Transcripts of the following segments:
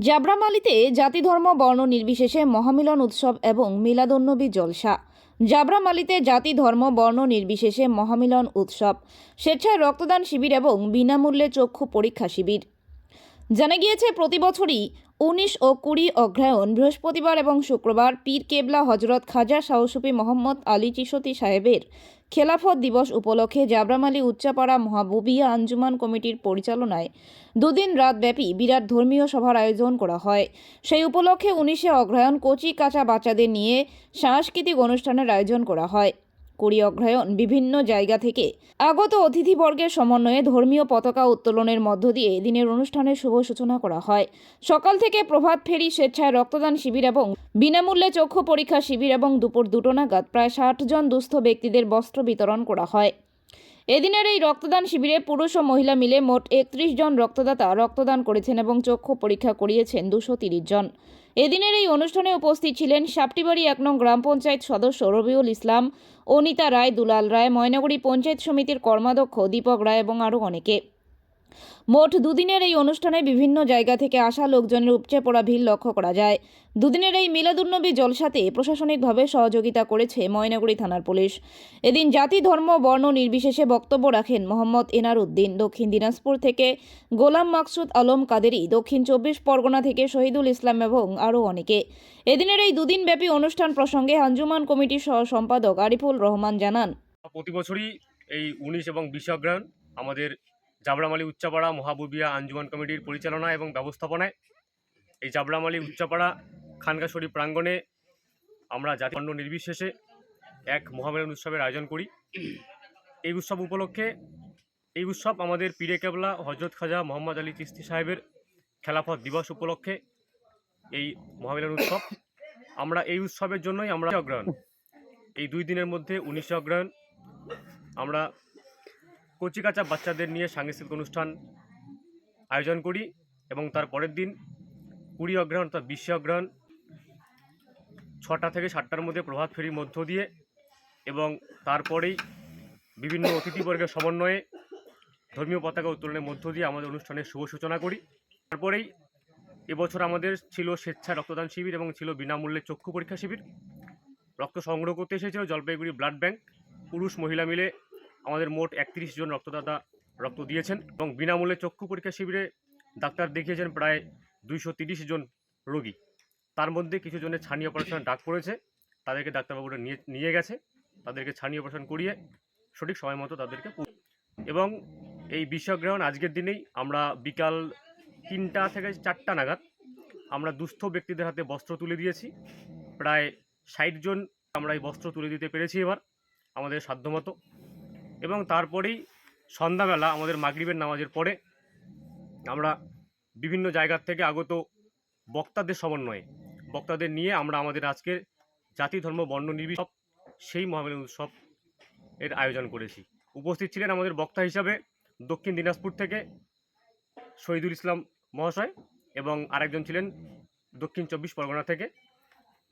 জাবরামালিতে জাতি, ধর্ম, বর্ণ নির্বিশেষে মহামিলন উৎসব এবং মিলাদন্নবী জলসা। জাবরামালিতে জাতি, ধর্ম, বর্ণ নির্বিশেষে মহামিলন উৎসব। স্বেচ্ছায় রক্তদান শিবির এবং বিনামূল্যে চক্ষু পরীক্ষা শিবির। জানা গিয়েছে, প্রতি বছরই উনিশ ও কুড়ি অগ্রায়ণ বৃহস্পতিবার এবং শুক্রবার পীর কেবলা হজরত খাজা সাউসুফি মোহাম্মদ আলী চিশতি সাহেবের খেলাফত দিবস উপলক্ষে জাবরামালী উচ্চাপাড়া মহাবুবিয়া আঞ্জুমান কমিটির পরিচালনায় দুদিন রাতব্যাপী বিরাট ধর্মীয় সভার আয়োজন করা হয়। সেই উপলক্ষে উনিশে অগ্রহায়ণ কচি কাঁচা বাচ্চাদের নিয়ে সাংস্কৃতিক অনুষ্ঠানের আয়োজন করা হয়। কুড়ি অগ্রহায়ণ বিভিন্ন জায়গা থেকে আগত অতিথিবর্গের সমন্বয়ে ধর্মীয় পতাকা উত্তোলনের মধ্য দিয়ে দিনের অনুষ্ঠানের শুভ সূচনা করা হয়। সকাল থেকে প্রভাত ফেরি স্বেচ্ছায় রক্তদান শিবির এবং বিনামূল্যে চক্ষু পরীক্ষা শিবির এবং দুপুর দুটো নাগাদ প্রায় ষাট জন দুস্থ ব্যক্তিদের বস্ত্র বিতরণ করা হয়। এদিনের এই রক্তদান শিবিরে পুরুষ ও মহিলা মিলে মোট একত্রিশ জন রক্তদাতা রক্তদান করেছেন এবং চক্ষু পরীক্ষা করিয়েছেন দুশো জন। এদিনের এই অনুষ্ঠানে উপস্থিত ছিলেন সাপটিবাড়ি এক নং গ্রাম পঞ্চায়েত সদস্য রবিউল ইসলাম, অনিতা রায়, দুলাল রায়, ময়নাগুড়ি পঞ্চায়েত সমিতির কর্মাধ্যক্ষ দীপক রায় এবং আরও অনেকে। মোট দুদিনের এই অনুষ্ঠানে বিভিন্ন জায়গা থেকে আসা লোকজনের উপচে পড়া ভিড় লক্ষ্য করা যায়। দুদিনের এই মিলাদুন্নবী জলসাতে প্রশাসনিকভাবে সহযোগিতা করেছে ময়নাগুড়ি থানার পুলিশ। এদিন জাতি, ধর্ম, বর্ণ নির্বিশেষে বক্তব্য রাখেন মোহাম্মদ এনার উদ্দিন দক্ষিণ দিনাজপুর থেকে গোলাম মাকসুদ আলম কাদেরি, দক্ষিণ চব্বিশ পরগনা থেকে শহীদুল ইসলাম এবং আরও অনেকে। এদিনের এই দুদিনব্যাপী অনুষ্ঠান প্রসঙ্গে আঞ্জুমান কমিটির সহ সম্পাদক আরিফুল রহমান জানান। প্রতি বছরই এই উনিশ এবং বিশ অগ্রহায়ণ আমাদের জাবরামালী উচ্চাপাড়া মহাবুবিয়া আঞ্জুমান কমিটির পরিচালনা এবং ব্যবস্থাপনায় এই জাবরামালী উচ্চাপাড়া খানকা শরীফ প্রাঙ্গণে আমরা জাতি বর্ণ নির্বিশেষে এক মহামেলন উৎসবের আয়োজন করি। এই উৎসব উপলক্ষে এই উৎসব আমাদের পীরে কেবলা, হজরত খাজা মোহাম্মদ আলী চিস্তি সাহেবের খেলাফত দিবস উপলক্ষে এই মহামেলন উৎসব। আমরা এই উৎসবের জন্যই আমরা অগ্রহায়ণ, এই দুই দিনের মধ্যে উনিশে অগ্রহায়ণ আমরা কচিকাচা বাচ্চাদের নিয়ে সাংস্কৃতিক অনুষ্ঠান আয়োজন করি এবং তার পরের দিন কুড়ি অগ্রহণ অর্থাৎ বিশে অগ্রহায়ণ ছটা থেকে সাতটার মধ্যে প্রভাত ফেরির মধ্য দিয়ে এবং তারপরেই বিভিন্ন অতিথিবর্গের সমন্বয়ে ধর্মীয় পতাকা উত্তোলনের মধ্য দিয়ে আমাদের অনুষ্ঠানের শুভ সূচনা করি। তারপরেই এবছর আমাদের ছিল স্বেচ্ছা রক্তদান শিবির এবং ছিল বিনামূল্যে চক্ষু পরীক্ষা শিবির। রক্ত সংগ্রহ করতে এসেছিল জলপাইগুড়ি ব্লাড ব্যাংক। পুরুষ মহিলা মিলে আমাদের মোট একত্রিশ জন রক্তদাতা রক্ত দিয়েছেন এবং বিনামূল্যে চক্ষু পরীক্ষা শিবিরে ডাক্তার দেখিয়েছেন প্রায় দুইশো জন রোগী। তার মধ্যে কিছু জনের ছানি অপারেশনের ডাক পড়েছে, তাদেরকে ডাক্তারবাবুরা নিয়ে নিয়ে গেছে, তাদেরকে ছানি অপারেশন করিয়ে সঠিক সময় মতো তাদেরকে এবং এই বিষগ্রহণ আজকের দিনেই আমরা বিকাল তিনটা থেকে চারটা নাগাদ আমরা দুস্থ ব্যক্তিদের হাতে বস্ত্র তুলে দিয়েছি। প্রায় ষাট জন আমরা এই বস্ত্র তুলে দিতে পেরেছি এবার আমাদের সাধ্যমতো। এবং তারপরেই সন্ধ্যাবেলা আমাদের মাগরিবের নামাজের পরে আমরা বিভিন্ন জায়গার থেকে আগত বক্তাদের সমন্বয়ে, বক্তাদের নিয়ে আমরা আমাদের আজকের জাতি, ধর্ম, বর্ণ নির্বিশক সেই মহামেলন উৎসব এর আয়োজন করেছি। উপস্থিত ছিলেন আমাদের বক্তা হিসাবে দক্ষিণ দিনাজপুর থেকে শহীদুল ইসলাম মহাশয় এবং আরেকজন ছিলেন দক্ষিণ চব্বিশ পরগনা থেকে।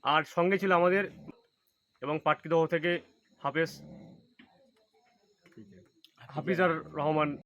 আর সঙ্গে ছিল আমাদের এবং পাটকিদহ থেকে হাফেজ হাফিজার রহমান